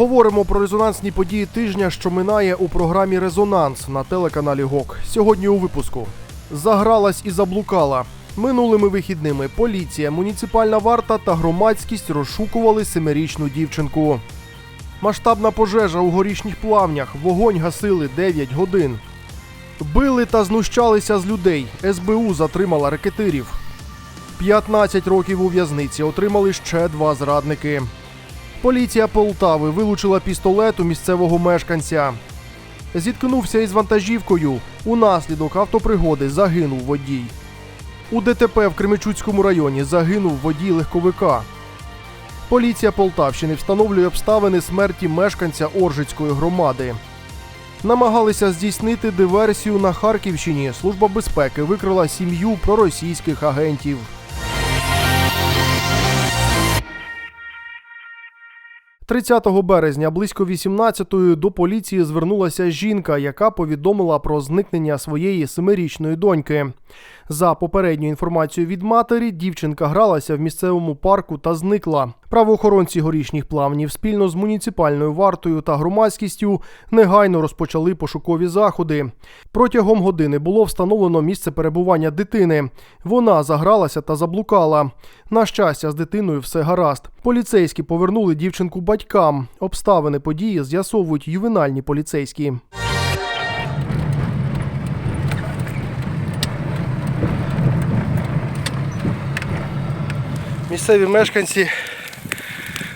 Говоримо про резонансні події тижня, що минає у програмі Резонанс на телеканалі ГОК. Сьогодні у випуску загралась і заблукала. Минулими вихідними поліція, муніципальна варта та громадськість розшукували семирічну дівчинку. Масштабна пожежа у горішніх плавнях. Вогонь гасили 9 годин. Били та знущалися з людей. СБУ затримала рекетирів. 15 років у в'язниці отримали ще два зрадники. Поліція Полтави вилучила пістолет у місцевого мешканця. Зіткнувся із вантажівкою. Унаслідок автопригоди загинув водій. У ДТП в Кременчуцькому районі загинув водій легковика. Поліція Полтавщини встановлює обставини смерті мешканця Оржицької громади. Намагалися здійснити диверсію на Харківщині. Служба безпеки викрила сім'ю проросійських агентів. – 30 березня близько 18-ї до поліції звернулася жінка, яка повідомила про зникнення своєї семирічної доньки. За попередньою інформацією від матері, дівчинка гралася в місцевому парку та зникла. Правоохоронці горішніх плавнів спільно з муніципальною вартою та громадськістю негайно розпочали пошукові заходи. Протягом години було встановлено місце перебування дитини. Вона загралася та заблукала. На щастя, з дитиною все гаразд. Поліцейські повернули дівчинку батькам. Обставини події з'ясовують ювенальні поліцейські. Місцеві мешканці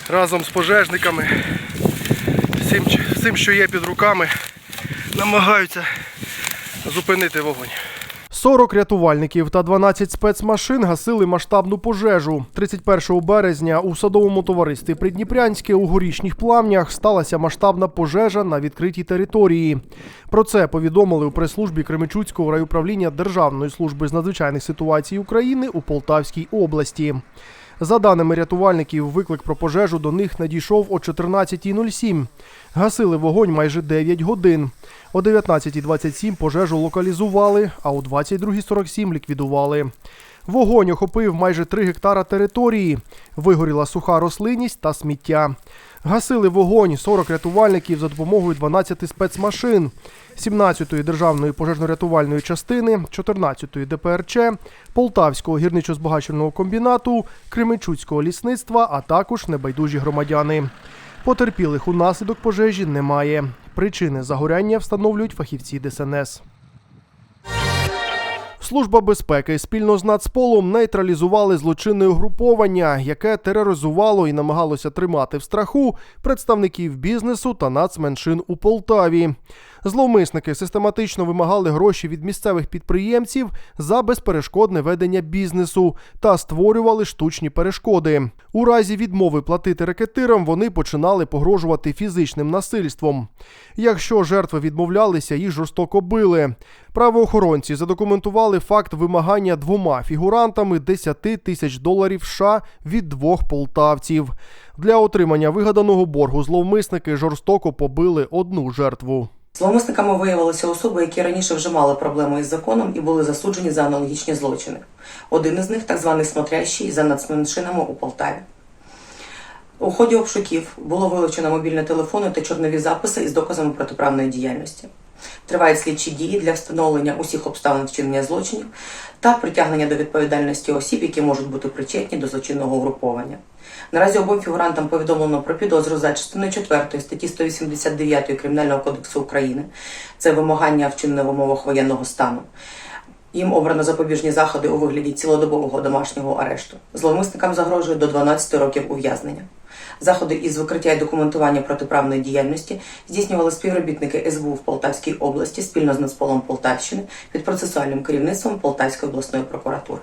разом з пожежниками, всім, всім, що є під руками, намагаються зупинити вогонь. 40 рятувальників та 12 спецмашин гасили масштабну пожежу. 31 березня у садовому товаристві Придніпрянське у горішніх плавнях сталася масштабна пожежа на відкритій території. Про це повідомили у прес-службі Кременчуцького райуправління Державної служби з надзвичайних ситуацій України у Полтавській області. За даними рятувальників, виклик про пожежу до них надійшов о 14.07. Гасили вогонь майже 9 годин. О 19.27 пожежу локалізували, а о 22.47 ліквідували. Вогонь охопив майже 3 гектара території. Вигоріла суха рослинність та сміття. Гасили вогонь 40 рятувальників за допомогою 12 спецмашин, 17-ї державної пожежно-рятувальної частини, 14-ї ДПРЧ, Полтавського гірничо-збагачувального комбінату, Кременчуцького лісництва, а також небайдужі громадяни. Потерпілих унаслідок пожежі немає. Причини загоряння встановлюють фахівці ДСНС. Служба безпеки спільно з Нацполом нейтралізували злочинне угруповання, яке тероризувало і намагалося тримати в страху представників бізнесу та нацменшин у Полтаві. Зловмисники систематично вимагали гроші від місцевих підприємців за безперешкодне ведення бізнесу та створювали штучні перешкоди. У разі відмови платити рекетирам вони починали погрожувати фізичним насильством. Якщо жертви відмовлялися, їх жорстоко били. Правоохоронці задокументували факт вимагання двома фігурантами 10 тисяч доларів США від двох полтавців. Для отримання вигаданого боргу зловмисники жорстоко побили одну жертву. Зловмисниками виявилися особи, які раніше вже мали проблеми із законом і були засуджені за аналогічні злочини. Один із них так званий смотрящий за нацменшинами у Полтаві. У ході обшуків було вилучено мобільні телефони та чорнові записи із доказами протиправної діяльності. Тривають слідчі дії для встановлення усіх обставин вчинення злочинів та притягнення до відповідальності осіб, які можуть бути причетні до злочинного угруповання. Наразі обом фігурантам повідомлено про підозру за частиною 4 статті 189 Кримінального кодексу України. Це вимагання вчинене в умовах воєнного стану. Їм обрано запобіжні заходи у вигляді цілодобового домашнього арешту. Зловмисникам загрожує до 12 років ув'язнення. Заходи із викриття і документування протиправної діяльності здійснювали співробітники СБУ в Полтавській області спільно з Нацполом Полтавщини під процесуальним керівництвом Полтавської обласної прокуратури.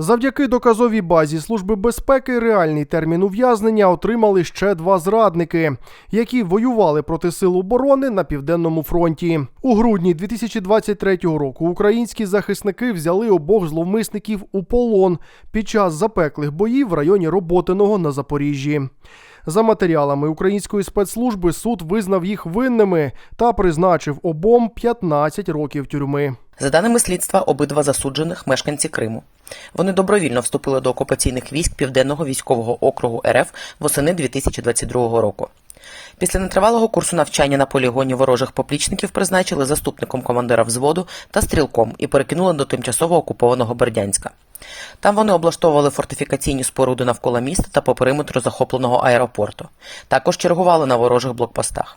Завдяки доказовій базі Служби безпеки реальний термін ув'язнення отримали ще два зрадники, які воювали проти сил оборони на південному фронті. У грудні 2023 року українські захисники взяли обох зловмисників у полон під час запеклих боїв в районі Роботиного на Запоріжжі. За матеріалами української спецслужби суд визнав їх винними та призначив обом 15 років тюрми. За даними слідства, обидва засуджених мешканці Криму. Вони добровільно вступили до окупаційних військ Південного військового округу РФ восени 2022 року. Після нетривалого курсу навчання на полігоні ворожих поплічників призначили заступником командира взводу та стрілком і перекинули до тимчасово окупованого Бердянська. Там вони облаштовували фортифікаційні споруди навколо міста та по периметру захопленого аеропорту. Також чергували на ворожих блокпостах.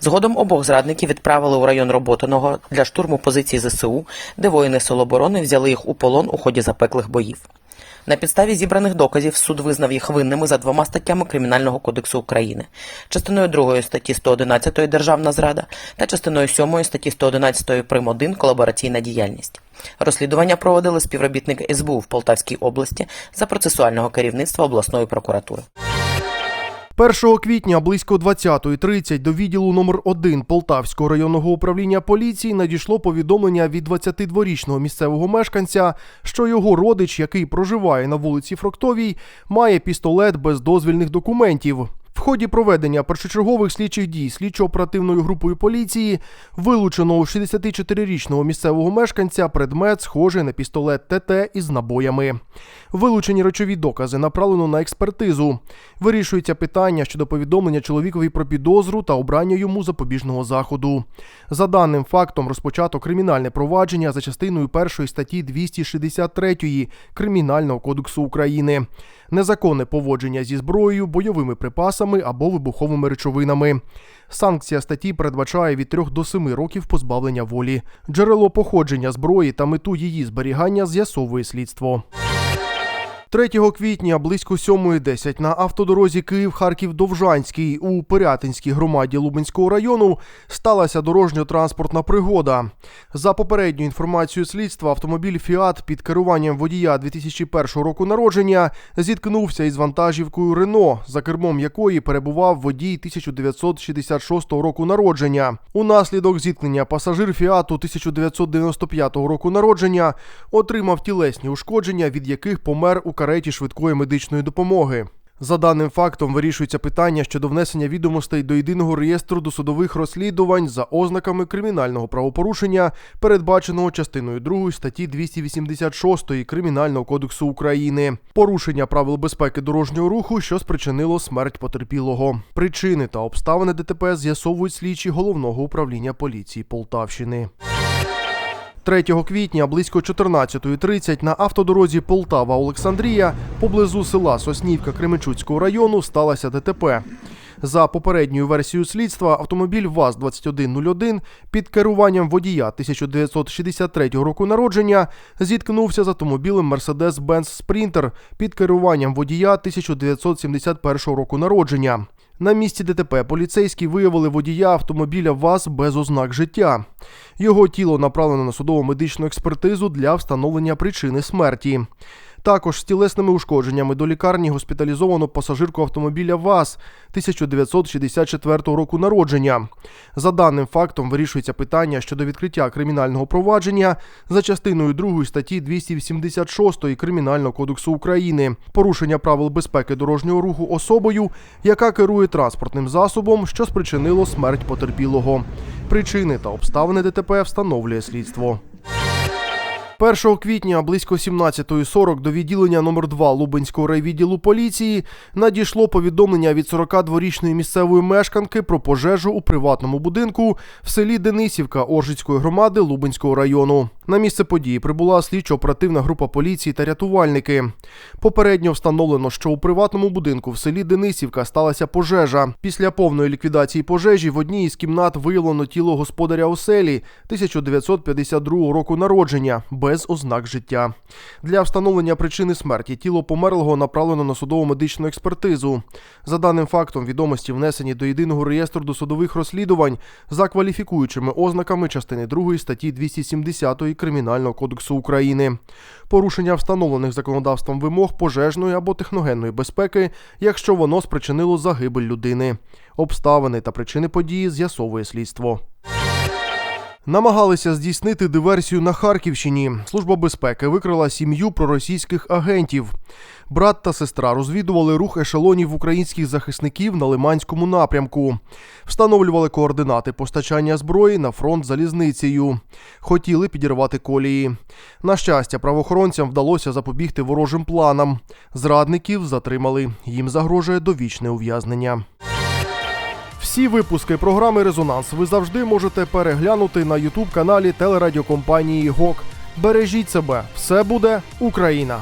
Згодом обох зрадників відправили у район Роботиного для штурму позицій ЗСУ, де воїни Солоборони взяли їх у полон у ході запеклих боїв. На підставі зібраних доказів суд визнав їх винними за двома статтями Кримінального кодексу України: частиною 2 статті 111 Державна зрада та частиною 7 статті 111 прим. 1 колабораційна діяльність. Розслідування проводили співробітники СБУ в Полтавській області за процесуального керівництва обласної прокуратури. 1 квітня близько 20.30 до відділу номер 1 Полтавського районного управління поліції надійшло повідомлення від 22-річного місцевого мешканця, що його родич, який проживає на вулиці Фруктовій, має пістолет без дозвільних документів. В ході проведення першочергових слідчих дій слідчо-оперативною групою поліції вилучено у 64-річного місцевого мешканця предмет, схожий на пістолет ТТ із набоями. Вилучені речові докази направлено на експертизу. Вирішується питання щодо повідомлення чоловікові про підозру та обрання йому запобіжного заходу. За даним фактом розпочато кримінальне провадження за частиною першої статті 263 Кримінального кодексу України. Незаконне поводження зі зброєю, бойовими припасами або вибуховими речовинами. Санкція статті передбачає від 3 до 7 років позбавлення волі. Джерело походження зброї та мету її зберігання з'ясовує слідство. 3 квітня близько 7.10 на автодорозі Київ-Харків-Довжанський у Пирятинській громаді Лубенського району сталася дорожньо-транспортна пригода. За попередньою інформацією слідства, автомобіль Фіат під керуванням водія 2001 року народження зіткнувся із вантажівкою Рено, за кермом якої перебував водій 1966 року народження. Унаслідок зіткнення пасажир Фіату 1995 року народження отримав тілесні ушкодження, від яких помер у кареті швидкої медичної допомоги. За даним фактом вирішується питання щодо внесення відомостей до єдиного реєстру досудових розслідувань за ознаками кримінального правопорушення, передбаченого частиною 2 статті 286 Кримінального кодексу України, порушення правил безпеки дорожнього руху, що спричинило смерть потерпілого. Причини та обставини ДТП з'ясовують слідчі головного управління поліції Полтавщини. 3 квітня близько 14.30 на автодорозі Полтава-Олександрія поблизу села Соснівка Кременчуцького району сталося ДТП. За попередньою версією слідства, автомобіль ВАЗ-2101 під керуванням водія 1963 року народження зіткнувся з автомобілем Mercedes-Benz Sprinter під керуванням водія 1971 року народження. На місці ДТП поліцейські виявили водія автомобіля ВАЗ без ознак життя. Його тіло направлено на судово медичну експертизу для встановлення причини смерті. Також з тілесними ушкодженнями до лікарні госпіталізовано пасажирку автомобіля ВАЗ 1964 року народження. За даним фактом вирішується питання щодо відкриття кримінального провадження за частиною 2 статті 286 Кримінального кодексу України, порушення правил безпеки дорожнього руху особою, яка керує транспортним засобом, що спричинило смерть потерпілого. Причини та обставини ДТП встановлює слідство. 1 квітня близько 17.40 до відділення номер 2 Лубенського райвідділу поліції надійшло повідомлення від 42-річної місцевої мешканки про пожежу у приватному будинку в селі Денисівка Оржицької громади Лубенського району. На місце події прибула слідчо-оперативна група поліції та рятувальники. Попередньо встановлено, що у приватному будинку в селі Денисівка сталася пожежа. Після повної ліквідації пожежі в одній із кімнат виявлено тіло господаря оселі 1952 року народження без ознак життя. Для встановлення причини смерті тіло померлого направлено на судово медичну експертизу. За даним фактом, відомості внесені до єдиного реєстру досудових розслідувань за кваліфікуючими ознаками частини 2 статті 270 Кримінального кодексу України. Порушення встановлених законодавством вимог пожежної або техногенної безпеки, якщо воно спричинило загибель людини. Обставини та причини події з'ясовує слідство. Намагалися здійснити диверсію на Харківщині. Служба безпеки викрила сім'ю проросійських агентів. Брат та сестра розвідували рух ешелонів українських захисників на Лиманському напрямку, встановлювали координати постачання зброї на фронт залізницею. Хотіли підірвати колії. На щастя, правоохоронцям вдалося запобігти ворожим планам. Зрадників затримали. Їм загрожує довічне ув'язнення. Всі випуски програми Резонанс ви завжди можете переглянути на Ютуб каналі телерадіокомпанії ГОК. Бережіть себе, все буде Україна!